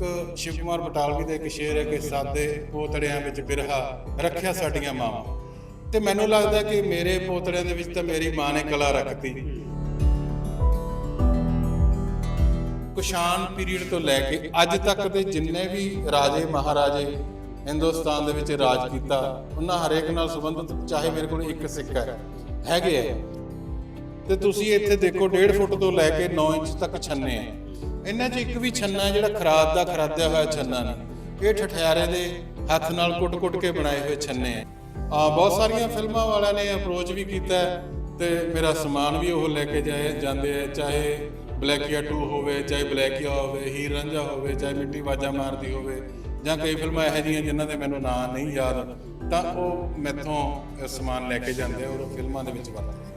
ਇੱਕ ਸ਼ਿਵ ਕੁਮਾਰ ਬਟਾਲਵੀ ਦਾ ਇੱਕ ਸ਼ੇਰ ਹੈ ਕਿ ਸਾਦੇ ਪੋਤੜਿਆਂ ਵਿੱਚ ਬਿਰਹਾ, ਰੱਖਿਆ ਸਾਡੀਆਂ ਮਾਵਾਂ। ਤੇ ਮੈਨੂੰ ਲੱਗਦਾ ਕਿ ਮੇਰੇ ਪੋਤੜਿਆਂ ਦੇ ਵਿੱਚ ਤਾਂ ਮੇਰੀ ਮਾਂ ਨੇ ਕਲਾ ਰੱਖਤੀ। ਕੁਸ਼ਾਨ ਪੀਰੀਅਡ ਤੋਂ ਲੈ ਕੇ ਅੱਜ ਤੱਕ ਦੇ ਜਿੰਨੇ ਵੀ ਰਾਜੇ ਮਹਾਰਾਜੇ ਹਿੰਦੁਸਤਾਨ ਦੇ ਵਿੱਚ ਰਾਜ ਕੀਤਾ, ਉਹਨਾਂ ਹਰੇਕ ਨਾਲ ਸੰਬੰਧਿਤ ਚਾਹੇ ਮੇਰੇ ਕੋਲ ਇੱਕ ਸਿੱਕਾ ਹੈਗੇ ਆ। ਤੇ ਤੁਸੀਂ ਇੱਥੇ ਦੇਖੋ 1.5 ਫੁੱਟ ਤੋਂ ਲੈ ਕੇ 9 ਇੰਚ ਤੱਕ ਛੰਨੇ ਆ। ਇਹਨਾਂ 'ਚ ਇੱਕ ਵੀ ਛੰਨਾ ਜਿਹੜਾ ਖਰਾਦ ਦਾ ਖਰਾਦਿਆ ਹੋਇਆ ਛੰਨਾ ਨਹੀਂ। ਇਹ ਠਠਿਆਰੇ ਦੇ ਹੱਥ ਨਾਲ ਕੁੱਟ-ਕੁੱਟ ਕੇ ਬਣਾਏ ਹੋਏ ਛੰਨੇ ਆ। ਆ ਬਹੁਤ ਸਾਰੀਆਂ ਫਿਲਮਾਂ ਵਾਲਿਆਂ ਨੇ ਅਪਰੋਚ ਵੀ ਕੀਤਾ ਹੈ ਤੇ ਮੇਰਾ ਸਮਾਨ ਵੀ ਉਹ ਲੈ ਕੇ ਜਾਏ, ਜਾਂਦੇ ਆ, ਚਾਹੇ ਬਲੈਕੀਆ 2 ਹੋਵੇ, ਚਾਹੇ ਬਲੈਕੀਆ ਹੋਵੇ, ਹੀਰ ਰਾਂਝਾ ਹੋਵੇ, ਚਾਹੇ ਮਿੱਟੀ ਬਾਜਾ ਮਾਰਦੀ ਹੋਵੇ, ਜਾਂ ਕਈ ਫਿਲਮਾਂ ਇਹੋ ਜਿਹੀਆਂ ਜਿਨ੍ਹਾਂ ਦੇ ਮੈਨੂੰ ਨਾਂ ਨਹੀਂ ਯਾਦ, ਤਾਂ ਉਹ ਮੈਥੋਂ ਸਮਾਨ ਲੈ ਕੇ ਜਾਂਦੇ ਆ ਔਰ ਫਿਲਮਾਂ ਦੇ ਵਿੱਚ ਵਰਤਦੇ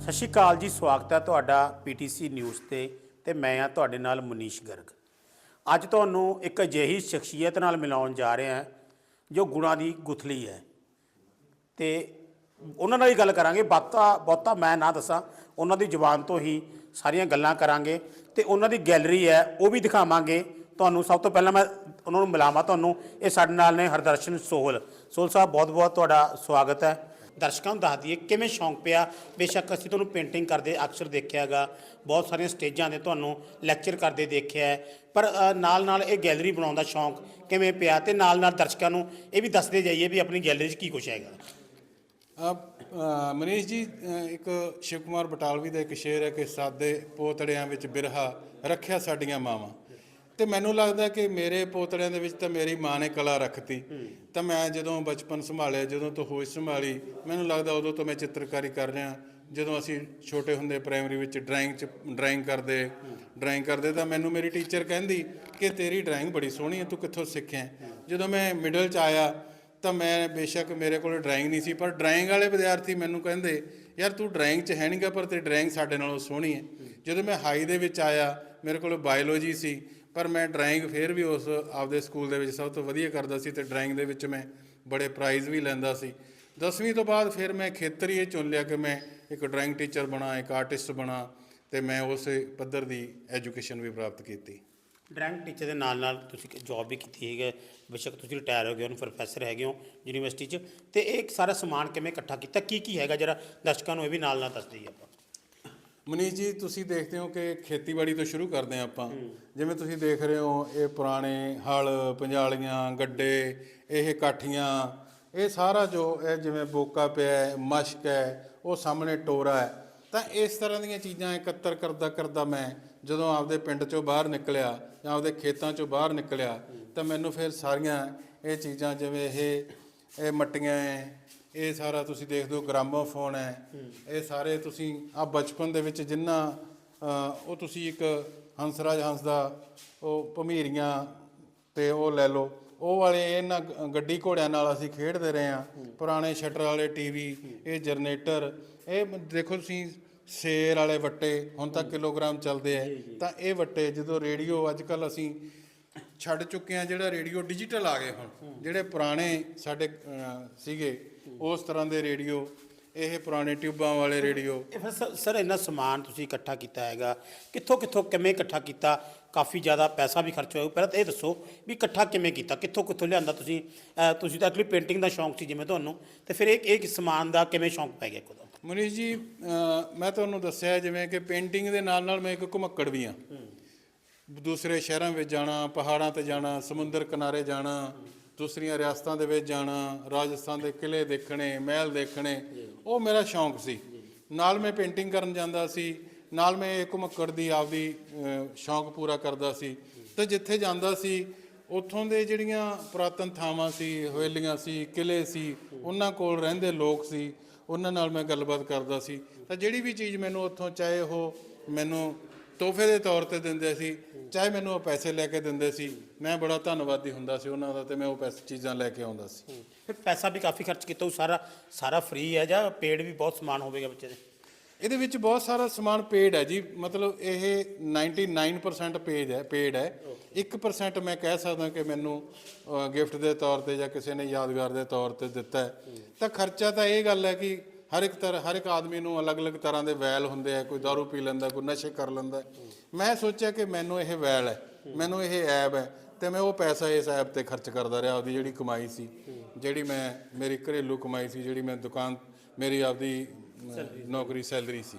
ਸਤਿ ਸ਼੍ਰੀ ਅਕਾਲ ਜੀ, ਸਵਾਗਤ ਹੈ ਤੁਹਾਡਾ ਪੀਟੀਸੀ ਨਿਊਜ਼ ਤੇ। ਤੇ ਮੈਂ ਆ ਤੁਹਾਡੇ ਨਾਲ ਮਨੀਸ਼ ਗਰਗ। ਅੱਜ ਤੁਹਾਨੂੰ ਇੱਕ ਅਜਿਹੀ ਸ਼ਖਸੀਅਤ ਨਾਲ ਮਿਲਾਉਣ ਜਾ ਰਹੇ ਹਾਂ, ਜੋ ਗੁਣਾਂ ਦੀ ਗੁਥਲੀ ਹੈ। ਤੇ ਉਹਨਾਂ ਨਾਲ ਹੀ ਗੱਲ ਕਰਾਂਗੇ। ਬਾਤਾ ਬਹੁਤਾ ਮੈਂ ਨਾ ਦੱਸਾਂ। ਉਹਨਾਂ ਦੀ ਜ਼ੁਬਾਨ ਤੋਂ ਹੀ ਸਾਰੀਆਂ ਗੱਲਾਂ ਕਰਾਂਗੇ ਤੇ ਉਹਨਾਂ ਦੀ ਗੈਲਰੀ ਹੈ, ਉਹ ਵੀ ਦਿਖਾਵਾਂਗੇ। ਤੁਹਾਨੂੰ ਸਭ ਤੋਂ ਪਹਿਲਾਂ ਮੈਂ ਉਹਨਾਂ ਨੂੰ ਮਿਲਾਵਾਂ ਤੁਹਾਨੂੰ। ਇਹ ਸਾਡੇ ਨਾਲ ਨੇ ਹਰਦਰਸ਼ਨ ਸੋਹਲ। ਸੋਹਲ ਸਾਹਿਬ ਬਹੁਤ ਬਹੁਤ ਤੁਹਾਡਾ ਸਵਾਗਤ ਹੈ। ਦਰਸ਼ਕਾਂ ਨੂੰ ਦੱਸ ਦਈਏ ਕਿਵੇਂ ਸ਼ੌਂਕ ਪਿਆ। ਬੇਸ਼ੱਕ ਅਸੀਂ ਤੁਹਾਨੂੰ ਪੇਂਟਿੰਗ ਕਰਦੇ ਅਕਸਰ ਦੇਖਿਆਗਾ। ਬਹੁਤ ਸਾਰੀਆਂ ਸਟੇਜਾਂ ਤੇ ਤੁਹਾਨੂੰ ਲੈਕਚਰ ਕਰਦੇ ਦੇਖਿਆ ਪਰ ਨਾਲ ਨਾਲ ਇਹ ਗੈਲਰੀ ਬਣਾਉਣ ਦਾ ਸ਼ੌਂਕ ਕਿਵੇਂ ਪਿਆ ਤੇ ਨਾਲ ਨਾਲ ਦਰਸ਼ਕਾਂ ਨੂੰ ਇਹ ਵੀ ਦੱਸਦੇ ਜਾਈਏ ਵੀ ਆਪਣੀ ਗੈਲਰੀ 'ਚ ਕੀ ਕੁਛ ਹੈਗਾ। ਮਨੀਸ਼ ਜੀ ਇੱਕ ਸ਼ਿਵ ਕੁਮਾਰ ਬਟਾਲਵੀ ਦਾ ਇੱਕ ਸ਼ੇਰ ਹੈ ਕਿ ਸਾਦੇ ਪੋਤੜਿਆਂ ਵਿੱਚ ਬਿਰਹਾ ਰੱਖਿਆ ਸਾਡੀਆਂ ਮਾਵਾਂ। ਤੇ ਮੈਨੂੰ ਲੱਗਦਾ ਕਿ ਮੇਰੇ ਪੋਤੜਿਆਂ ਦੇ ਵਿੱਚ ਤਾਂ ਮੇਰੀ ਮਾਂ ਨੇ ਕਲਾ ਰੱਖਤੀ। ਤਾਂ ਮੈਂ ਜਦੋਂ ਬਚਪਨ ਸੰਭਾਲਿਆ ਜਦੋਂ ਤੋਂ ਹੋਸ਼ ਸੰਭਾਲੀ ਮੈਨੂੰ ਲੱਗਦਾ ਉਦੋਂ ਤੋਂ ਮੈਂ ਚਿੱਤਰਕਾਰੀ ਕਰ ਰਿਹਾ। ਜਦੋਂ ਅਸੀਂ ਛੋਟੇ ਹੁੰਦੇ ਪ੍ਰਾਇਮਰੀ ਵਿੱਚ ਡਰਾਇੰਗ ਚ ਡਰਾਇੰਗ ਕਰਦੇ ਡਰਾਇੰਗ ਕਰਦੇ ਤਾਂ ਮੈਨੂੰ ਮੇਰੀ ਟੀਚਰ ਕਹਿੰਦੀ ਕਿ ਤੇਰੀ ਡਰਾਇੰਗ ਬੜੀ ਸੋਹਣੀ ਹੈ ਤੂੰ ਕਿੱਥੋਂ ਸਿੱਖਿਆ ਜਦੋਂ ਮੈਂ ਮਿਡਲ ਚ ਆਇਆ ਤਾਂ ਮੈਂ ਬੇਸ਼ੱਕ ਮੇਰੇ ਕੋਲ ਡਰਾਇੰਗ ਨਹੀਂ ਸੀ ਪਰ ਡਰਾਇੰਗ ਵਾਲੇ ਵਿਦਿਆਰਥੀ ਮੈਨੂੰ ਕਹਿੰਦੇ ਯਾਰ ਤੂੰ ਡਰਾਇੰਗ 'ਚ ਹੈ ਨਹੀਂਗਾ ਪਰ ਤੇਰੀ ਡਰਾਇੰਗ ਸਾਡੇ ਨਾਲੋਂ ਸੋਹਣੀ ਹੈ। ਜਦੋਂ ਮੈਂ ਹਾਈ ਦੇ ਵਿੱਚ ਆਇਆ ਮੇਰੇ ਕੋਲ ਬਾਇਓਲੋਜੀ ਸੀ ਪਰ ਮੈਂ ਡਰਾਇੰਗ ਫੇਰ ਵੀ ਉਸ ਆਪਦੇ ਸਕੂਲ ਦੇ ਵਿੱਚ ਸਭ ਤੋਂ ਵਧੀਆ ਕਰਦਾ ਸੀ ਤੇ ਡਰਾਇੰਗ ਦੇ ਵਿੱਚ ਮੈਂ ਬੜੇ ਪ੍ਰਾਈਜ਼ ਵੀ ਲੈਂਦਾ ਸੀ। 10ਵੀਂ ਤੋਂ ਬਾਅਦ ਫਿਰ ਮੈਂ ਖੇਤਰ ਹੀ ਇਹ ਚੁਣ ਲਿਆ ਕਿ ਮੈਂ ਇੱਕ ਡਰਾਇੰਗ ਟੀਚਰ ਬਣਾ, ਇੱਕ ਆਰਟਿਸਟ ਬਣਾ ਤੇ ਮੈਂ ਉਸ ਪੱਧਰ ਦੀ ਐਜੂਕੇਸ਼ਨ ਵੀ ਪ੍ਰਾਪਤ ਕੀਤੀ। ਡਰਾਇੰਗ ਟੀਚਰ ਦੇ ਨਾਲ ਨਾਲ ਤੁਸੀਂ ਜੌਬ ਵੀ ਕੀਤੀ ਹੈਗੀ ਹੈ। ਬੇਸ਼ੱਕ ਤੁਸੀਂ ਰਿਟਾਇਰ ਹੋ ਗਏ ਹੋ ਪ੍ਰੋਫੈਸਰ ਹੈਗੇ ਹੋ ਯੂਨੀਵਰਸਿਟੀ 'ਚ। ਤੇ ਇਹ ਸਾਰਾ ਸਮਾਨ ਕਿਵੇਂ ਇਕੱਠਾ ਕੀਤਾ? ਕੀ ਕੀ ਹੈਗਾ? ਜਰਾ ਦਰਸ਼ਕਾਂ ਨੂੰ ਇਹ ਵੀ ਨਾਲ ਨਾਲ ਦੱਸ ਦਈਏ ਆਪਾਂ। ਮਨੀਸ਼ ਜੀ ਤੁਸੀਂ ਦੇਖਦੇ ਹੋ ਕਿ ਖੇਤੀਬਾੜੀ ਤੋਂ ਸ਼ੁਰੂ ਕਰਦੇ ਹਾਂ ਆਪਾਂ। ਜਿਵੇਂ ਤੁਸੀਂ ਦੇਖ ਰਹੇ ਹੋ ਇਹ ਪੁਰਾਣੇ ਹਲ ਪੰਜਾਲੀਆਂ ਗੱਡੇ ਇਹ ਕਾਠੀਆਂ ਇਹ ਸਾਰਾ ਜੋ ਇਹ ਜਿਵੇਂ ਬੋਕਾ ਪਿਆ ਹੈ ਮਸ਼ਕ ਹੈ ਉਹ ਸਾਹਮਣੇ ਟੋਰਾ ਹੈ। ਤਾਂ ਇਸ ਤਰ੍ਹਾਂ ਦੀਆਂ ਚੀਜ਼ਾਂ ਇਕੱਤਰ ਕਰਦਾ ਕਰਦਾ ਮੈਂ ਜਦੋਂ ਆਪਦੇ ਪਿੰਡ ਚੋਂ ਬਾਹਰ ਨਿਕਲਿਆ ਜਾਂ ਆਪਦੇ ਖੇਤਾਂ ਚੋਂ ਬਾਹਰ ਨਿਕਲਿਆ ਤਾਂ ਮੈਨੂੰ ਫਿਰ ਸਾਰੀਆਂ ਇਹ ਚੀਜ਼ਾਂ ਜਿਵੇਂ ਇਹ ਇਹ ਮੱਟੀਆਂ ਹੈ ਇਹ ਸਾਰਾ ਤੁਸੀਂ ਦੇਖਦੇ ਹੋ ਗ੍ਰਾਮੋਫੋਨ ਹੈ। ਇਹ ਸਾਰੇ ਤੁਸੀਂ ਆ ਬਚਪਨ ਦੇ ਵਿੱਚ ਜਿੰਨਾ ਉਹ ਤੁਸੀਂ ਇੱਕ ਹੰਸਰਾਜ ਹੰਸ ਦਾ ਉਹ ਭਮੀਰੀਆਂ ਤੇ ਉਹ ਲੈ ਲਓ। ਉਹ ਵਾਲੇ ਇਹਨਾਂ ਗੱਡੀ ਘੋੜਿਆਂ ਨਾਲ ਅਸੀਂ ਖੇਡਦੇ ਰਹੇ ਆ ਪੁਰਾਣੇ ਸ਼ਟਰ ਵਾਲੇ ਟੀਵੀ ਇਹ ਜਨਰੇਟਰ ਇਹ ਦੇਖੋ ਤੁਸੀਂ ਸ਼ੇਰ ਵਾਲੇ ਵੱਟੇ ਹੁਣ ਤੱਕ ਕਿਲੋਗ੍ਰਾਮ ਚੱਲਦੇ ਆ। ਤਾਂ ਇਹ ਵੱਟੇ ਜਦੋਂ ਰੇਡੀਓ ਅੱਜ ਕੱਲ ਅਸੀਂ ਛੱਡ ਚੁੱਕੇ ਆ ਜਿਹੜਾ ਰੇਡੀਓ ਡਿਜੀਟਲ ਆ ਗਏ ਹੁਣ ਜਿਹੜੇ ਪੁਰਾਣੇ ਸਾਡੇ ਸੀਗੇ ਉਸ ਤਰ੍ਹਾਂ ਦੇ ਰੇਡੀਓ ਇਹ ਪੁਰਾਣੇ ਟਿਊਬਾਂ ਵਾਲੇ ਰੇਡੀਓ। ਇਹ ਫਿਰ ਸ- ਸਰ ਇੰਨਾ ਸਮਾਨ ਤੁਸੀਂ ਇਕੱਠਾ ਕੀਤਾ ਹੈਗਾ ਕਿੱਥੋਂ ਕਿੱਥੋਂ ਕਿਵੇਂ ਇਕੱਠਾ ਕੀਤਾ? ਕਾਫੀ ਜ਼ਿਆਦਾ ਪੈਸਾ ਵੀ ਖਰਚ ਹੋਇਆ ਪਹਿਲਾਂ ਤਾਂ ਇਹ ਦੱਸੋ ਵੀ ਇਕੱਠਾ ਕਿਵੇਂ ਕੀਤਾ? ਕਿੱਥੋਂ ਕਿੱਥੋਂ ਲਿਆਂਦਾ ਤੁਸੀਂ? ਅਹ ਤੁਸੀਂ ਤਾਂ ਐਕਚੁਅਲੀ ਪੇਂਟਿੰਗ ਦਾ ਸ਼ੌਂਕ ਸੀ ਜਿਵੇਂ ਤੁਹਾਨੂੰ। ਤੇ ਫਿਰ ਇਹ ਇਹ ਸਮਾਨ ਦਾ ਕਿਵੇਂ ਸ਼ੌਂਕ ਪੈ ਗਿਆ ਇੱਕਦਮ ਮਨੀਸ਼ ਜੀ ਮੈਂ ਤੁਹਾਨੂੰ ਦੱਸਿਆ ਜਿਵੇਂ ਕਿ ਪੇਂਟਿੰਗ ਦੇ ਨਾਲ ਨਾਲ ਮੈਂ ਇੱਕ ਘੁਮੱਕੜ ਵੀ ਆ। ਦੂਸਰੇ ਸ਼ਹਿਰਾਂ ਵਿੱਚ ਜਾਣਾ ਪਹਾੜਾਂ ਤੇ ਜਾਣਾ ਸਮੁੰਦਰ ਕਿਨਾਰੇ ਜਾਣਾ ਦੂਸਰੀਆਂ ਰਿਆਸਤਾਂ ਦੇ ਵਿੱਚ ਜਾਣਾ ਰਾਜਸਥਾਨ ਦੇ ਕਿਲੇ ਦੇਖਣੇ ਮਹਿਲ ਦੇਖਣੇ ਉਹ ਮੇਰਾ ਸ਼ੌਂਕ ਸੀ। ਨਾਲ ਮੈਂ ਪੇਂਟਿੰਗ ਕਰਨ ਜਾਂਦਾ ਸੀ ਨਾਲ ਮੈਂ ਇੱਕ ਮੱਕੜ ਦੀ ਆਪਦੀ ਅਹ, ਸ਼ੌਂਕ ਪੂਰਾ ਕਰਦਾ ਸੀ। ਤੇ ਜਿੱਥੇ ਜਾਂਦਾ ਸੀ ਉੱਥੋਂ ਦੇ ਜਿਹੜੀਆਂ ਪੁਰਾਤਨ ਥਾਵਾਂ ਸੀ ਹਵੇਲੀਆਂ ਸੀ ਕਿਲੇ ਸੀ ਉਹਨਾਂ ਕੋਲ ਰਹਿੰਦੇ ਲੋਕ ਸੀ ਉਹਨਾਂ ਨਾਲ ਮੈਂ ਗੱਲਬਾਤ ਕਰਦਾ ਸੀ। ਤਾਂ ਜਿਹੜੀ ਵੀ ਚੀਜ਼ ਮੈਨੂੰ ਉੱਥੋਂ ਚਾਹੇ ਉਹ ਮੈਨੂੰ ਤੋਹਫੇ ਦੇ ਤੌਰ ਤੇ ਦਿੰਦੇ ਸੀ ਚਾਹੇ ਮੈਨੂੰ ਉਹ ਪੈਸੇ ਲੈ ਕੇ ਦਿੰਦੇ ਸੀ ਮੈਂ ਬੜਾ ਧੰਨਵਾਦੀ ਹੁੰਦਾ ਸੀ ਉਹਨਾਂ ਦਾ ਤੇ ਮੈਂ ਉਹ ਪੈਸੇ ਚੀਜ਼ਾਂ ਲੈ ਕੇ ਆਉਂਦਾ ਸੀ। ਫਿਰ ਪੈਸਾ ਵੀ ਕਾਫੀ ਖਰਚ ਕੀਤਾ ਉਹ ਸਾਰਾ ਸਾਰਾ ਫ੍ਰੀ ਹੈ ਜਾਂ ਪੇਡ ਵੀ ਬਹੁਤ ਸਮਾਨ ਹੋਵੇਗਾ ਬੱਚੇ ਦੇ? ਇਹਦੇ ਵਿੱਚ ਬਹੁਤ ਸਾਰਾ ਸਮਾਨ ਪੇਡ ਹੈ ਜੀ ਮਤਲਬ ਇਹ 99% ਪੇਜ ਹੈ ਪੇਡ ਹੈ। 1% ਮੈਂ ਕਹਿ ਸਕਦਾ ਕਿ ਮੈਨੂੰ ਗਿਫਟ ਦੇ ਤੌਰ ਤੇ ਜਾਂ ਕਿਸੇ ਨੇ ਯਾਦਗਾਰ ਦੇ ਤੌਰ ਤੇ ਦਿੱਤਾ ਤਾਂ ਖਰਚਾ ਤਾਂ ਇਹ ਗੱਲ ਹੈ ਕਿ ਹਰ ਇੱਕ ਤਰ੍ਹਾਂ ਹਰ ਇੱਕ ਆਦਮੀ ਨੂੰ ਅਲੱਗ-ਅਲੱਗ ਤਰ੍ਹਾਂ ਦੇ ਵੈਲ ਹੁੰਦੇ ਆ ਕੋਈ दारू ਪੀ ਲੈਂਦਾ ਕੋਈ ਨਸ਼ੇ ਕਰ ਲੈਂਦਾ। ਮੈਂ ਸੋਚਿਆ ਕਿ ਮੈਨੂੰ ਇਹ ਵੈਲ ਹੈ ਮੈਨੂੰ ਇਹ ਐਬ ਹੈ ਤੇ ਮੈਂ ਉਹ ਪੈਸਾ ਇਸ ਐਪ ਤੇ ਖਰਚ ਕਰਦਾ ਰਿਹਾ ਆਪਦੀ ਜਿਹੜੀ ਕਮਾਈ ਸੀ ਜਿਹੜੀ ਮੈਂ ਮੇਰੀ ਘਰੇਲੂ ਕਮਾਈ ਸੀ ਜਿਹੜੀ ਮੈਂ ਦੁਕਾਨ ਮੇਰੀ ਆਪਦੀ ਨੌਕਰੀ ਸੈਲਰੀ ਸੀ।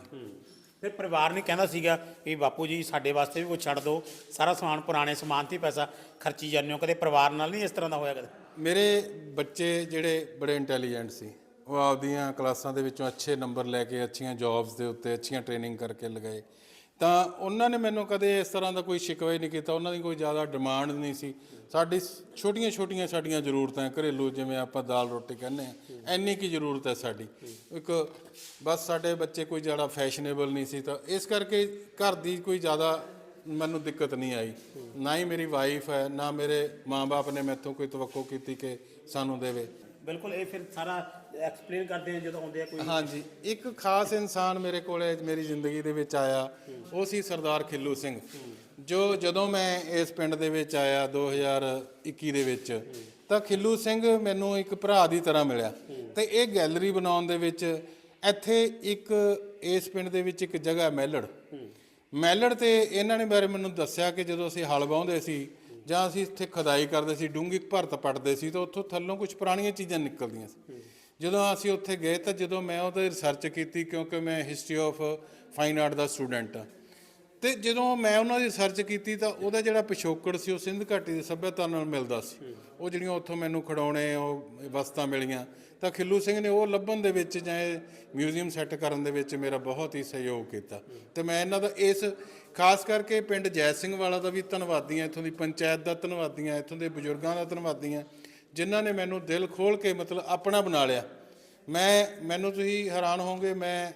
ਫਿਰ ਪਰਿਵਾਰ ਨੇ ਕਹਿੰਦਾ ਸੀਗਾ ਵੀ ਬਾਪੂ ਜੀ ਸਾਡੇ ਵਾਸਤੇ ਵੀ ਕੁਝ ਛੱਡ ਦਿਓ ਸਾਰਾ ਸਮਾਨ ਪੁਰਾਣੇ ਸਮਾਨ ਤੇ ਪੈਸਾ ਖਰਚੀ ਜਾਂਦੇ ਹੋ ਕਦੇ ਪਰਿਵਾਰ ਨਾਲ ਨਹੀਂ ਇਸ ਤਰ੍ਹਾਂ ਦਾ ਹੋਇਆ ਕਦੇ? ਮੇਰੇ ਬੱਚੇ ਜਿਹੜੇ ਬੜੇ ਇੰਟੈਲੀਜੈਂਟ ਸੀ। ਉਹ ਆਪਦੀਆਂ ਕਲਾਸਾਂ ਦੇ ਵਿੱਚੋਂ ਅੱਛੇ ਨੰਬਰ ਲੈ ਕੇ, ਅੱਛੀਆਂ ਜੌਬਸ ਦੇ ਉੱਤੇ, ਅੱਛੀਆਂ ਟ੍ਰੇਨਿੰਗ ਕਰਕੇ ਲਗਾਏ। ਤਾਂ ਉਹਨਾਂ ਨੇ ਮੈਨੂੰ ਕਦੇ ਇਸ ਤਰ੍ਹਾਂ ਦਾ ਕੋਈ ਸ਼ਿਕਵਾ ਹੀ ਨਹੀਂ ਕੀਤਾ, ਉਹਨਾਂ ਦੀ ਕੋਈ ਜ਼ਿਆਦਾ ਡਿਮਾਂਡ ਨਹੀਂ ਸੀ। ਸਾਡੀ ਛੋਟੀਆਂ ਛੋਟੀਆਂ ਸਾਡੀਆਂ ਜ਼ਰੂਰਤਾਂ, ਘਰੇਲੂ ਜਿਵੇਂ ਆਪਾਂ ਦਾਲ ਰੋਟੀ ਕਹਿੰਦੇ ਆ ਇੰਨੀ ਕੀ ਜ਼ਰੂਰਤ ਹੈ ਸਾਡੀ। ਇੱਕ ਬਸ ਸਾਡੇ ਬੱਚੇ ਕੋਈ ਜ਼ਿਆਦਾ ਫੈਸ਼ਨੇਬਲ ਨਹੀਂ ਸੀ ਤਾਂ ਇਸ ਕਰਕੇ ਘਰ ਦੀ ਕੋਈ ਜ਼ਿਆਦਾ ਮੈਨੂੰ ਦਿੱਕਤ ਨਹੀਂ ਆਈ। ਨਾ ਹੀ ਮੇਰੀ ਵਾਈਫ ਹੈ, ਨਾ ਮੇਰੇ ਮਾਪੇ ਨੇ ਮੈਥੋਂ ਕੋਈ ਤਵੱਕੋ ਕੀਤੀ ਕਿ ਸਾਨੂੰ ਦੇਵੇ। ਬਿਲਕੁਲ, ਇਹ ਫਿਰ ਸਾਰਾ ਐਕਸਪਲੇਨ ਕਰਦੇ ਆ ਜਦੋਂ ਆਉਂਦੇ ਆ ਕੋਈ। ਹਾਂਜੀ, ਇੱਕ ਖਾਸ ਇਨਸਾਨ ਮੇਰੇ ਕੋਲੇ ਮੇਰੀ ਜ਼ਿੰਦਗੀ ਦੇ ਵਿੱਚ ਆਇਆ, ਉਹ ਸੀ ਸਰਦਾਰ ਖਿੱਲੂ ਸਿੰਘ, ਜੋ ਜਦੋਂ ਮੈਂ ਇਸ ਪਿੰਡ ਦੇ ਵਿੱਚ ਆਇਆ 2021 ਦੇ ਵਿੱਚ, ਤਾਂ ਖਿੱਲੂ ਸਿੰਘ ਮੈਨੂੰ ਇੱਕ ਭਰਾ ਦੀ ਤਰ੍ਹਾਂ ਮਿਲਿਆ ਤੇ ਇਹ ਗੈਲਰੀ ਬਣਾਉਣ ਦੇ ਵਿੱਚ ਇੱਥੇ ਇੱਕ, ਇਸ ਪਿੰਡ ਦੇ ਵਿੱਚ ਇੱਕ ਜਗ੍ਹਾ ਮੈਲੜ। ਮੈਲੜ ਤੇ ਇਹਨਾਂ ਨੇ ਬਾਰੇ ਮੈਨੂੰ ਦੱਸਿਆ ਕਿ ਜਦੋਂ ਅਸੀਂ ਹਲ ਵਾਹੁੰਦੇ ਸੀ ਜਾਂ ਅਸੀਂ ਇੱਥੇ ਖਦਾਈ ਕਰਦੇ ਸੀ ਡੂੰਗੀ ਭਰਤ ਪੱਟਦੇ ਸੀ, ਤਾਂ ਉੱਥੋਂ ਥੱਲੋਂ ਕੁਝ ਪੁਰਾਣੀਆਂ ਚੀਜ਼ਾਂ ਨਿਕਲਦੀਆਂ ਸੀ। ਜਦੋਂ ਅਸੀਂ ਉੱਥੇ ਗਏ ਤਾਂ ਜਦੋਂ ਮੈਂ ਉਹਦੇ ਰਿਸਰਚ ਕੀਤੀ ਕਿਉਂਕਿ ਮੈਂ ਹਿਸਟਰੀ ਆਫ ਫਾਈਨ ਆਰਟ ਦਾ ਸਟੂਡੈਂਟ ਹਾਂ। ਤੇ ਜਦੋਂ ਮੈਂ ਉਹਨਾਂ ਦੀ ਰਿਸਰਚ ਕੀਤੀ ਤਾਂ ਉਹਦਾ ਜਿਹੜਾ ਪਿਛੋਕੜ ਸੀ ਉਹ ਸਿੰਧ ਘਾਟੀ ਦੀ ਸੱਭਿਅਤਾ ਨਾਲ ਮਿਲਦਾ ਸੀ। ਉਹ ਜਿਹੜੀਆਂ ਉੱਥੋਂ ਮੈਨੂੰ ਖਿਡੌਣੇ ਉਹ ਵਸਤਾਂ ਮਿਲੀਆਂ। ਤਾਂ ਖਿੱਲੂ ਸਿੰਘ ਨੇ ਉਹ ਲੱਭਣ ਦੇ ਵਿੱਚ ਜਾਂ ਇਹ ਮਿਊਜ਼ੀਅਮ ਸੈੱਟ ਕਰਨ ਦੇ ਵਿੱਚ ਮੇਰਾ ਬਹੁਤ ਹੀ ਸਹਿਯੋਗ ਕੀਤਾ। ਤੇ ਮੈਂ ਇਹਨਾਂ ਦਾ ਇਸ ਖਾਸ ਕਰਕੇ ਪਿੰਡ ਜੈ ਸਿੰਘ ਵਾਲਾ ਦਾ ਵੀ ਧੰਨਵਾਦੀ ਹਾਂ। ਇੱਥੋਂ ਦੀ ਪੰਚਾਇਤ ਦਾ ਧੰਨਵਾਦੀ ਹਾਂ ਇੱਥੋਂ ਦੇ ਬਜ਼ੁਰਗਾਂ ਦਾ ਧੰਨਵਾਦੀ ਹਾਂ। ਜਿਨ੍ਹਾਂ ਨੇ ਮੈਨੂੰ ਦਿਲ ਖੋਲ ਕੇ ਮਤਲਬ ਆਪਣਾ ਬਣਾ ਲਿਆ। ਮੈਂ, ਮੈਨੂੰ ਤੁਸੀਂ ਹੈਰਾਨ ਹੋਵੋਗੇ, ਮੈਂ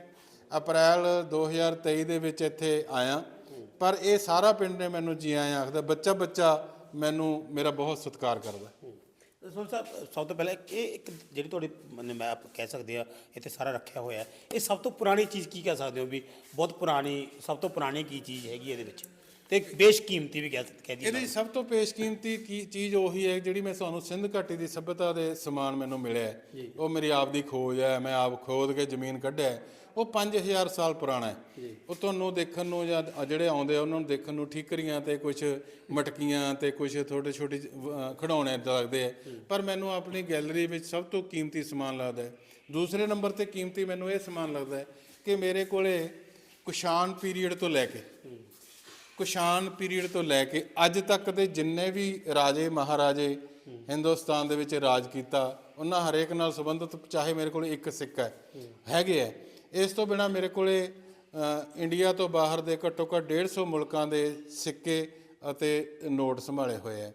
ਅਪ੍ਰੈਲ 2023 ਦੇ ਵਿੱਚ ਇੱਥੇ ਆਇਆ। ਪਰ ਇਹ ਸਾਰਾ ਪਿੰਡ ਨੇ ਮੈਨੂੰ ਜੀ ਆਇਆਂ ਆਖਦਾ ਬੱਚਾ ਬੱਚਾ ਮੈਨੂੰ, ਮੇਰਾ ਬਹੁਤ ਸਤਿਕਾਰ ਕਰਦਾ। ਸੋ ਸਾਹਿਬ ਸਭ ਤੋਂ ਪਹਿਲਾਂ ਇਹ ਇੱਕ ਜਿਹੜੀ ਤੁਹਾਡੀ ਮਨੇ ਮੈਂ ਆਪ ਕਹਿ ਸਕਦੇ ਆ ਇੱਥੇ ਸਾਰਾ ਰੱਖਿਆ ਹੋਇਆ ਇਹ ਸਭ ਤੋਂ ਪੁਰਾਣੀ ਚੀਜ਼ ਕੀ ਕਹਿ ਸਕਦੇ ਹੋ ਵੀ, ਬਹੁਤ ਪੁਰਾਣੀ, ਸਭ ਤੋਂ ਪੁਰਾਣੀ ਕੀ ਚੀਜ਼ ਹੈਗੀ ਇਹਦੇ ਵਿੱਚ? ਤੇ ਬੇਸ਼ਕੀਮਤੀ ਵੀ ਕਹਿ ਕਹਿ ਇਹਦੇ ਸਭ ਤੋਂ ਪੇਸ਼ਕੀਮਤੀ ਕੀ ਚੀਜ਼ ਉਹੀ ਹੈ ਜਿਹੜੀ ਮੈਂ ਤੁਹਾਨੂੰ ਸਿੰਧ ਘਾਟੀ ਦੀ ਸਭਿਅਤਾ ਦੇ ਸਮਾਨ ਮੈਨੂੰ ਮਿਲਿਆ ਹੈ। ਉਹ ਮੇਰੀ ਆਪ ਦੀ ਖੋਜ ਹੈ ਮੈਂ ਆਪ ਖੋਦ ਕੇ ਜ਼ਮੀਨ ਕੱਢਿਆ ਹੈ। ਉਹ 5000 ਸਾਲ ਪੁਰਾਣਾ ਹੈ। ਉਹ ਤੁਹਾਨੂੰ ਦੇਖਣ ਨੂੰ ਜਾਂ ਜਿਹੜੇ ਆਉਂਦੇ ਆ ਉਹਨਾਂ ਨੂੰ ਦੇਖਣ ਨੂੰ ਠੀਕਰੀਆਂ ਤੇ ਕੁਝ ਮਟਕੀਆਂ ਤੇ ਕੁਝ ਛੋਟੇ ਛੋਟੇ ਅ, ਖਿਡੌਣੇ ਲੱਗਦੇ ਆ। ਪਰ ਮੈਨੂੰ ਆਪਣੀ ਗੈਲਰੀ ਵਿੱਚ ਸਭ ਤੋਂ ਕੀਮਤੀ ਸਮਾਨ ਲੱਗਦਾ ਹੈ। ਦੂਸਰੇ ਨੰਬਰ ਤੇ ਕੀਮਤੀ ਮੈਨੂੰ ਇਹ ਸਮਾਨ ਲੱਗਦਾ ਹੈ ਕਿ ਮੇਰੇ ਕੋਲੇ ਕੁਸ਼ਾਨ ਪੀਰੀਅਡ ਤੋਂ ਲੈ ਕੇ ਕੁਸ਼ਾਨ ਪੀਰੀਅਡ ਤੋਂ ਲੈ ਕੇ ਅੱਜ ਤੱਕ ਦੇ ਜਿੰਨੇ ਵੀ ਰਾਜੇ ਮਹਾਰਾਜੇ ਹਿੰਦੁਸਤਾਨ ਦੇ ਵਿੱਚ ਰਾਜ ਕੀਤਾ ਉਹਨਾਂ ਹਰੇਕ ਨਾਲ ਸੰਬੰਧਿਤ ਚਾਹੇ ਮੇਰੇ ਕੋਲ ਇੱਕ ਸਿੱਕਾ ਹੈ ਹੈਗੇ ਹੈ। ਇਸ ਤੋਂ ਬਿਨਾ ਮੇਰੇ ਕੋਲੇ ਇੰਡੀਆ ਤੋਂ ਬਾਹਰ ਦੇ ਘੱਟੋ ਘੱਟ 150 ਮੁਲਕਾਂ ਦੇ ਸਿੱਕੇ ਅਤੇ ਨੋਟ ਸੰਭਾਲੇ ਹੋਏ ਹੈ।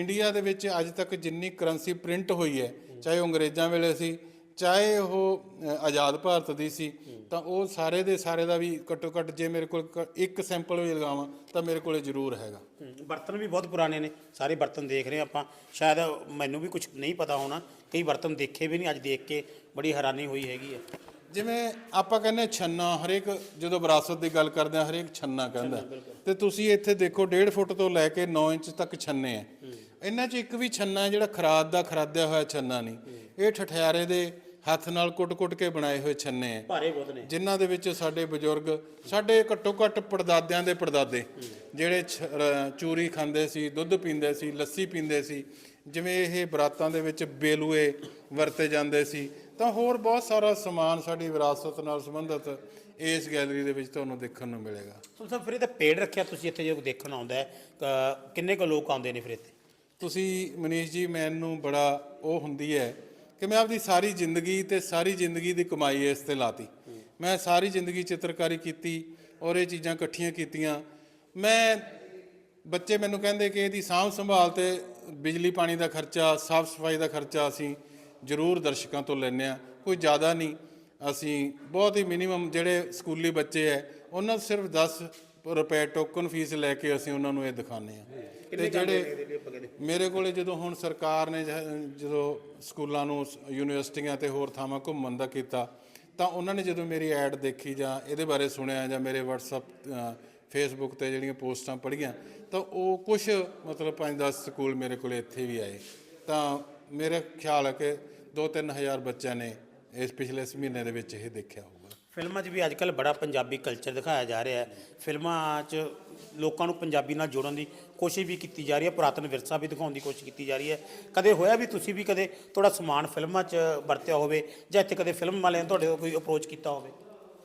ਇੰਡੀਆ ਦੇ ਵਿੱਚ ਅੱਜ ਤੱਕ ਜਿੰਨੀ ਕਰੰਸੀ ਪ੍ਰਿੰਟ ਹੋਈ ਹੈ ਚਾਹੇ ਅੰਗਰੇਜ਼ਾਂ ਵੇਲੇ ਸੀ ਚਾਹੇ ਉਹ ਅ, ਆਜ਼ਾਦ ਭਾਰਤ ਦੀ ਸੀ ਤਾਂ ਉਹ ਸਾਰੇ ਦੇ ਸਾਰੇ ਦਾ ਵੀ ਘੱਟੋ ਘੱਟ ਜੇ ਮੇਰੇ ਕੋਲ ਕ- ਇੱਕ ਸੈਂਪਲ ਵੀ ਲਗਾਵਾਂ ਤਾਂ ਮੇਰੇ ਕੋਲੇ ਜ਼ਰੂਰ ਹੈਗਾ। ਹੂੰ, ਬਰਤਨ ਵੀ ਬਹੁਤ ਪੁਰਾਣੇ ਨੇ ਸਾਰੇ ਬਰਤਨ ਦੇਖ ਰਹੇ ਆਪਾਂ। ਸ਼ਾਇਦ ਮੈਨੂੰ ਵੀ ਕੁਝ ਨਹੀਂ ਪਤਾ ਹੋਣਾ ਕਈ ਬਰਤਨ ਦੇਖੇ ਵੀ ਨਹੀਂ ਅੱਜ ਦੇਖ ਕੇ ਬੜੀ ਹੈਰਾਨੀ ਹੋਈ ਹੈਗੀ ਹੈ ਜਿਵੇਂ ਆਪਾਂ ਕਹਿੰਦੇ ਹਾਂ ਛੰਨਾ ਹਰੇਕ ਜਦੋਂ ਵਿਰਾਸਤ ਦੀ ਗੱਲ ਕਰਦੇ ਆ ਹਰੇਕ ਛੰਨਾ ਕਹਿੰਦਾ ਤੇ ਤੁਸੀਂ ਇੱਥੇ ਦੇਖੋ 1.5 ਫੁੱਟ ਤੋਂ ਲੈ ਕੇ 9 ਇੰਚ ਤੱਕ ਛੰਨੇ ਆ। ਇਹਨਾਂ 'ਚ ਇੱਕ ਵੀ ਛੰਨਾ ਹੈ ਜਿਹੜਾ ਖਰਾਦ ਦਾ ਖਰਾਦਿਆ ਹੋਇਆ ਛੰਨਾ ਨਹੀਂ। ਇਹ ਠਠਿਆਰੇ ਦੇ ਹੱਥ ਨਾਲ ਕੁੱਟ-ਕੁੱਟ ਕੇ ਬਣਾਏ ਹੋਏ ਛੰਨੇ। ਆ ਭਾਰੇ ਬਹੁਤ ਨੇ। ਜਿਨ੍ਹਾਂ ਦੇ ਵਿੱਚ ਸਾਡੇ ਬਜ਼ੁਰਗ ਸਾਡੇ ਘੱਟੋ ਘੱਟ ਪੜਦਾਦਿਆਂ ਦੇ ਪੜਦਾਦੇ ਜਿਹੜੇ ਚੂਰੀ ਖਾਂਦੇ ਸੀ ਦੁੱਧ ਪੀਂਦੇ ਸੀ ਲੱਸੀ ਪੀਂਦੇ ਸੀ ਜਿਵੇਂ ਇਹ ਬਰਾਤਾਂ ਦੇ ਵਿੱਚ ਬੇਲੂਏ ਵਰਤੇ ਜਾਂਦੇ ਸੀ ਤਾਂ ਹੋਰ ਬਹੁਤ ਸਾਰਾ ਸਮਾਨ ਸਾਡੀ ਵਿਰਾਸਤ ਨਾਲ ਸੰਬੰਧਿਤ ਇਸ ਗੈਲਰੀ ਦੇ ਵਿੱਚ ਤੁਹਾਨੂੰ ਦੇਖਣ ਨੂੰ ਮਿਲੇਗਾ। ਸੋ ਸਰ ਫਿਰ ਇਹ ਤਾਂ ਪੇੜ ਰੱਖਿਆ ਤੁਸੀਂ ਇੱਥੇ ਜਦੋਂ ਦੇਖਣ ਆਉਂਦਾ ਹੈ ਕਿੰਨੇ ਕੁ ਲੋਕ ਆਉਂਦੇ ਨੇ ਫਿਰ ਇੱਥੇ? ਤੁਸੀਂ ਮਨੀਸ਼ ਜੀ ਮੈਨੂੰ ਬੜਾ ਉਹ ਹੁੰਦੀ ਹੈ ਕਿ ਮੈਂ ਆਪਦੀ ਸਾਰੀ ਜ਼ਿੰਦਗੀ ਤੇ ਸਾਰੀ ਜ਼ਿੰਦਗੀ ਦੀ ਕਮਾਈ ਇਸ ਤੇ ਲਾਤੀ। ਮੈਂ ਸਾਰੀ ਜ਼ਿੰਦਗੀ ਚਿੱਤਰਕਾਰੀ ਕੀਤੀ ਔਰ ਇਹ ਚੀਜ਼ਾਂ ਇਕੱਠੀਆਂ ਕੀਤੀਆਂ। ਮੈਂ ਬੱਚੇ ਮੈਨੂੰ ਕਹਿੰਦੇ ਕਿ ਇਹਦੀ ਸਾਂਭ ਸੰਭਾਲ ਤੇ ਬਿਜਲੀ ਪਾਣੀ ਦਾ ਖਰਚਾ, ਸਾਫ਼ ਸਫ਼ਾਈ ਦਾ ਖਰਚਾ ਅਸੀਂ ਜ਼ਰੂਰ ਦਰਸ਼ਕਾਂ ਤੋਂ ਲੈਂਦੇ ਆ ਕੋਈ ਜ਼ਿਆਦਾ ਨਹੀਂ। ਅਸੀਂ ਬਹੁਤ ਹੀ ਮਿਨੀਮਮ ਜਿਹੜੇ ਸਕੂਲੀ ਬੱਚੇ ਐ ਉਹਨਾਂ ਤੋਂ ਸਿਰਫ 10 ਰੁਪਏ ਟੋਕਨ ਫੀਸ ਲੈ ਕੇ ਅਸੀਂ ਉਹਨਾਂ ਨੂੰ ਇਹ ਦਿਖਾਉਂਦੇ ਆ ਤੇ ਜਿਹੜੇ ਮੇਰੇ ਕੋਲੇ ਜਦੋਂ ਹੁਣ ਸਰਕਾਰ ਨੇ ਜਦੋਂ ਸਕੂਲਾਂ ਨੂੰ ਯੂਨੀਵਰਸਿਟੀਆਂ ਤੇ ਹੋਰ ਥਾਵਾਂ ਘੁੰਮਣ ਦਾ ਕੀਤਾ ਤਾਂ ਉਹਨਾਂ ਨੇ ਜਦੋਂ ਮੇਰੀ ਐਡ ਦੇਖੀ ਜਾਂ ਇਹਦੇ ਬਾਰੇ ਸੁਣਿਆ ਜਾਂ ਮੇਰੇ WhatsApp ਫੇਸਬੁੱਕ ਤੇ ਜਿਹੜੀਆਂ ਪੋਸਟਾਂ ਪੜ੍ਹੀਆਂ ਤਾਂ ਉਹ ਕੁਝ ਮਤਲਬ 5-10 ਸਕੂਲ ਮੇਰੇ ਕੋਲੇ ਇੱਥੇ ਵੀ ਆਏ। ਤਾਂ ਮੇਰੇ ਖਿਆਲ ਹੈ ਕਿ 2-3000 ਬੱਚਿਆਂ ਨੇ ਇਸ ਪਿਛਲੇ ਇਸ ਮਹੀਨੇ ਦੇ ਵਿੱਚ ਇਹ ਦੇਖਿਆ ਫਿਲਮਾਂ 'ਚ ਵੀ ਅੱਜ ਕੱਲ੍ਹ ਬੜਾ ਪੰਜਾਬੀ ਕਲਚਰ ਦਿਖਾਇਆ ਜਾ ਰਿਹਾ ਹੈ। ਫਿਲਮਾਂ 'ਚ ਲੋਕਾਂ ਨੂੰ ਪੰਜਾਬੀ ਨਾਲ ਜੋੜਨ ਦੀ ਕੋਸ਼ਿਸ਼ ਵੀ ਕੀਤੀ ਜਾ ਰਹੀ ਹੈ। ਪੁਰਾਤਨ ਵਿਰਸਾ ਵੀ ਦਿਖਾਉਣ ਦੀ ਕੋਸ਼ਿਸ਼ ਕੀਤੀ ਜਾ ਰਹੀ ਹੈ। ਕਦੇ ਹੋਇਆ ਵੀ ਤੁਸੀਂ ਵੀ ਕਦੇ ਤੁਹਾਡਾ ਸਮਾਨ ਫਿਲਮਾਂ 'ਚ ਵਰਤਿਆ ਹੋਵੇ ਜਾਂ ਇੱਥੇ ਕਦੇ ਫਿਲਮ ਵਾਲਿਆਂ ਨੇ ਤੁਹਾਡੇ ਤੋਂ ਕੋਈ ਅਪਰੋਚ ਕੀਤਾ ਹੋਵੇ?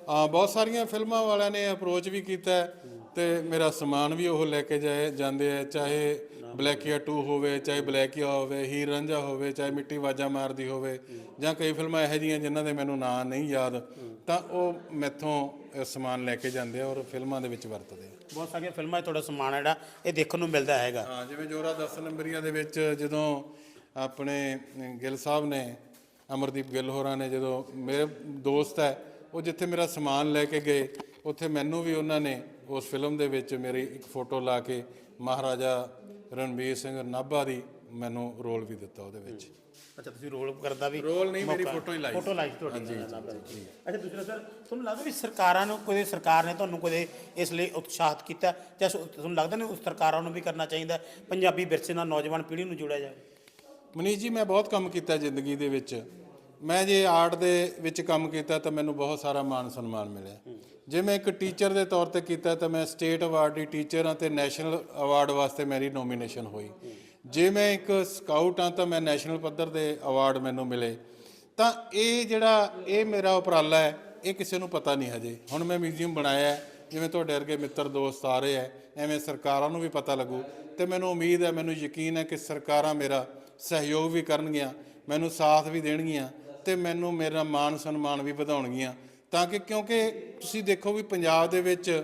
ਆ ਬਹੁਤ ਸਾਰੀਆਂ ਫਿਲਮਾਂ ਵਾਲਿਆਂ ਨੇ ਅਪਰੋਚ ਵੀ ਕੀਤਾ ਹੈ। ਤੇ ਮੇਰਾ ਸਮਾਨ ਵੀ ਉਹ ਲੈ ਕੇ ਜਾਏ ਜਾਂਦੇ ਆ ਚਾਹੇ ਬਲੈਕੀਆ 2 ਹੋਵੇ ਚਾਹੇ ਬਲੈਕੀਆ ਹੋਵੇ ਹੀਰ ਰਾਂਝਾ ਹੋਵੇ ਚਾਹੇ ਮਿੱਟੀ ਵਾਜਾ ਮਾਰਦੀ ਹੋਵੇ ਜਾਂ ਕਈ ਫਿਲਮਾਂ ਇਹੋ ਜਿਹੀਆਂ ਜਿਨ੍ਹਾਂ ਦੇ ਮੈਨੂੰ ਨਾਂ ਨਹੀਂ ਯਾਦ ਤਾਂ ਉਹ ਮੈਥੋਂ ਸਮਾਨ ਲੈ ਕੇ ਜਾਂਦੇ ਆ ਔਰ ਫਿਲਮਾਂ ਦੇ ਵਿੱਚ ਵਰਤਦੇ ਆ। ਬਹੁਤ ਸਾਰੀਆਂ ਫਿਲਮਾਂ 'ਚ ਤੁਹਾਡਾ ਸਮਾਨ ਹੈ ਜਿਹੜਾ ਇਹ ਦੇਖਣ ਨੂੰ ਮਿਲਦਾ ਹੈਗਾ। ਹਾਂ ਜਿਵੇਂ ਜੋਰਾ 10 ਨੰਬਰੀਆਂ ਦੇ ਵਿੱਚ ਜਦੋਂ ਆਪਣੇ ਗਿੱਲ ਸਾਹਿਬ ਨੇ ਅਮਰਦੀਪ ਗਿੱਲ ਹੋਰਾਂ ਨੇ ਜਦੋਂ ਮੇਰੇ ਦੋਸਤ ਹੈ ਉਹ ਜਿੱਥੇ ਮੇਰਾ ਸਮਾਨ ਲੈ ਕੇ ਗਏ ਉੱਥੇ ਮੈਨੂੰ ਵੀ ਉਹਨਾਂ ਨੇ ਉਸ ਫਿਲਮ ਦੇ ਵਿੱਚ ਮੇਰੀ ਇੱਕ ਫੋਟੋ ਲਾ ਕੇ ਮਹਾਰਾਜਾ ਰਣਵੀਰ ਸਿੰਘ ਨਾਭਾ ਦੀ ਮੈਨੂੰ ਰੋਲ ਵੀ ਦਿੱਤਾ ਉਹਦੇ ਵਿੱਚ। ਅੱਛਾ ਤੁਸੀਂ ਰੋਲ ਕਰਦਾ ਵੀ ਰੋਲ ਨਹੀਂ ਮੇਰੀ ਫੋਟੋ ਹੀ ਲਾਈ ਫੋਟੋ ਲਾਈ ਤੁਹਾਡੀ ਜੀ। ਅੱਛਾ ਦੂਸਰਾ ਸਰ ਤੁਹਾਨੂੰ ਲੱਗਦਾ ਵੀ ਸਰਕਾਰਾਂ ਨੂੰ ਕੋਈ ਸਰਕਾਰ ਨੇ ਤੁਹਾਨੂੰ ਕੋਈ ਇਸ ਲਈ ਉਤਸ਼ਾਹਿਤ ਕੀਤਾ? ਜਾਂ ਤੁਹਾਨੂੰ ਲੱਗਦਾ ਨਹੀਂ ਉਸ ਸਰਕਾਰਾਂ ਨੂੰ ਵੀ ਕਰਨਾ ਚਾਹੀਦਾ ਪੰਜਾਬੀ ਵਿਰਸੇ ਨਾਲ ਨੌਜਵਾਨ ਪੀੜ੍ਹੀ ਨੂੰ ਜੋੜਿਆ ਜਾਵੇ? ਮਨੀਸ਼ ਜੀ ਮੈਂ ਬਹੁਤ ਕੰਮ ਕੀਤਾ ਜ਼ਿੰਦਗੀ ਦੇ ਵਿੱਚ। ਮੈਂ ਜੇ ਆਰਟ ਦੇ ਵਿੱਚ ਕੰਮ ਕੀਤਾ ਤਾਂ ਮੈਨੂੰ ਬਹੁਤ ਸਾਰਾ ਮਾਣ ਸਨਮਾਨ ਮਿਲਿਆ। ਜੇ ਮੈਂ ਇੱਕ ਟੀਚਰ ਦੇ ਤੌਰ ਤੇ ਕੀਤਾ ਤਾਂ ਮੈਂ ਸਟੇਟ ਅਵਾਰਡ ਦੀ ਟੀਚਰ ਹਾਂ ਤੇ ਨੈਸ਼ਨਲ ਅਵਾਰਡ ਵਾਸਤੇ ਮੇਰੀ ਨੋਮੀਨੇਸ਼ਨ ਹੋਈ। ਜੇ ਮੈਂ ਇੱਕ ਸਕਾਊਟ ਹਾਂ ਤਾਂ ਮੈਂ ਨੈਸ਼ਨਲ ਪੱਧਰ ਦੇ ਅਵਾਰਡ ਮੈਨੂੰ ਮਿਲੇ। ਤਾਂ ਇਹ ਜਿਹੜਾ ਇਹ ਮੇਰਾ ਉਪਰਾਲਾ ਹੈ ਇਹ ਕਿਸੇ ਨੂੰ ਪਤਾ ਨਹੀਂ ਹਜੇ। ਹੁਣ ਮੈਂ ਮਿਊਜ਼ੀਅਮ ਬਣਾਇਆ ਜਿਵੇਂ ਤੁਹਾਡੇ ਵਰਗੇ ਮਿੱਤਰ ਦੋਸਤ ਆ ਰਹੇ ਹੈ ਐਵੇਂ ਸਰਕਾਰਾਂ ਨੂੰ ਵੀ ਪਤਾ ਲੱਗੂ। ਤੇ ਮੈਨੂੰ ਉਮੀਦ ਹੈ ਮੈਨੂੰ ਯਕੀਨ ਹੈ ਕਿ ਸਰਕਾਰਾਂ ਮੇਰਾ ਸਹਿਯੋਗ ਵੀ ਕਰਨਗੀਆਂ ਮੈਨੂੰ ਸਾਥ ਵੀ ਦੇਣਗੀਆਂ। ਤੇ ਮੈਨੂੰ ਮੇਰਾ ਮਾਣ ਸਨਮਾਨ ਵੀ ਵਧਾਉਣਗੀਆਂ। ਤਾਂ ਕਿ ਕਿਉਂਕਿ ਤੁਸੀਂ ਦੇਖੋ ਵੀ ਪੰਜਾਬ ਦੇ ਵਿੱਚ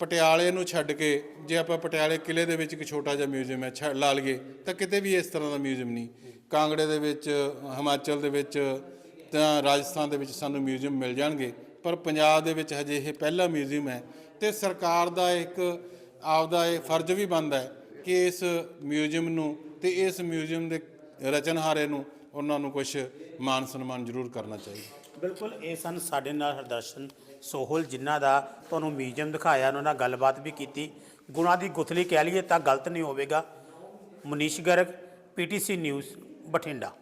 ਪਟਿਆਲੇ ਨੂੰ ਛੱਡ ਕੇ ਜੇ ਆਪਾਂ ਪਟਿਆਲੇ ਕਿਲੇ ਦੇ ਵਿੱਚ ਇੱਕ ਛੋਟਾ ਜਿਹਾ ਮਿਊਜ਼ੀਅਮ ਹੈ ਛੱਡ ਲਾ ਲਈਏ, ਤਾਂ ਕਿਤੇ ਵੀ ਇਸ ਤਰ੍ਹਾਂ ਦਾ ਮਿਊਜ਼ੀਅਮ ਨਹੀਂ। ਕਾਂਗੜੇ ਦੇ ਵਿੱਚ, ਹਿਮਾਚਲ ਦੇ ਵਿੱਚ ਤਾਂ ਰਾਜਸਥਾਨ ਦੇ ਵਿੱਚ ਸਾਨੂੰ ਮਿਊਜ਼ੀਅਮ ਮਿਲ ਜਾਣਗੇ। ਪਰ ਪੰਜਾਬ ਦੇ ਵਿੱਚ ਹਜੇ ਇਹ ਪਹਿਲਾ ਮਿਊਜ਼ੀਅਮ ਹੈ ਤੇ ਸਰਕਾਰ ਦਾ ਇੱਕ ਆਪਦਾ ਇਹ ਫਰਜ਼ ਵੀ ਬਣਦਾ ਹੈ ਕਿ ਇਸ ਮਿਊਜ਼ੀਅਮ ਨੂੰ ਤੇ ਇਸ ਮਿਊਜ਼ੀਅਮ ਦੇ ਰਚਨਹਾਰੇ ਨੂੰ ਉਹਨਾਂ ਨੂੰ ਕੁਝ ਮਾਨ ਸਨਮਾਨ ਜ਼ਰੂਰ ਕਰਨਾ ਚਾਹੀਦਾ। ਬਿਲਕੁਲ, ਇਹ ਸਨ ਸਾਡੇ ਨਾਲ ਹਰਦਰਸ਼ਨ ਸੋਹਲ, ਜਿਨ੍ਹਾਂ ਦਾ ਤੁਹਾਨੂੰ ਮਿਊਜ਼ੀਅਮ ਦਿਖਾਇਆ, ਉਹਨਾਂ ਨਾਲ ਗੱਲਬਾਤ ਵੀ ਕੀਤੀ। ਗੁਣਾ ਦੀ ਗੁਥਲੀ ਕਹਿ ਲਈਏ ਤਾਂ ਗਲਤ ਨਹੀਂ ਹੋਵੇਗਾ। Manish Garg, PTC news, Bathinda.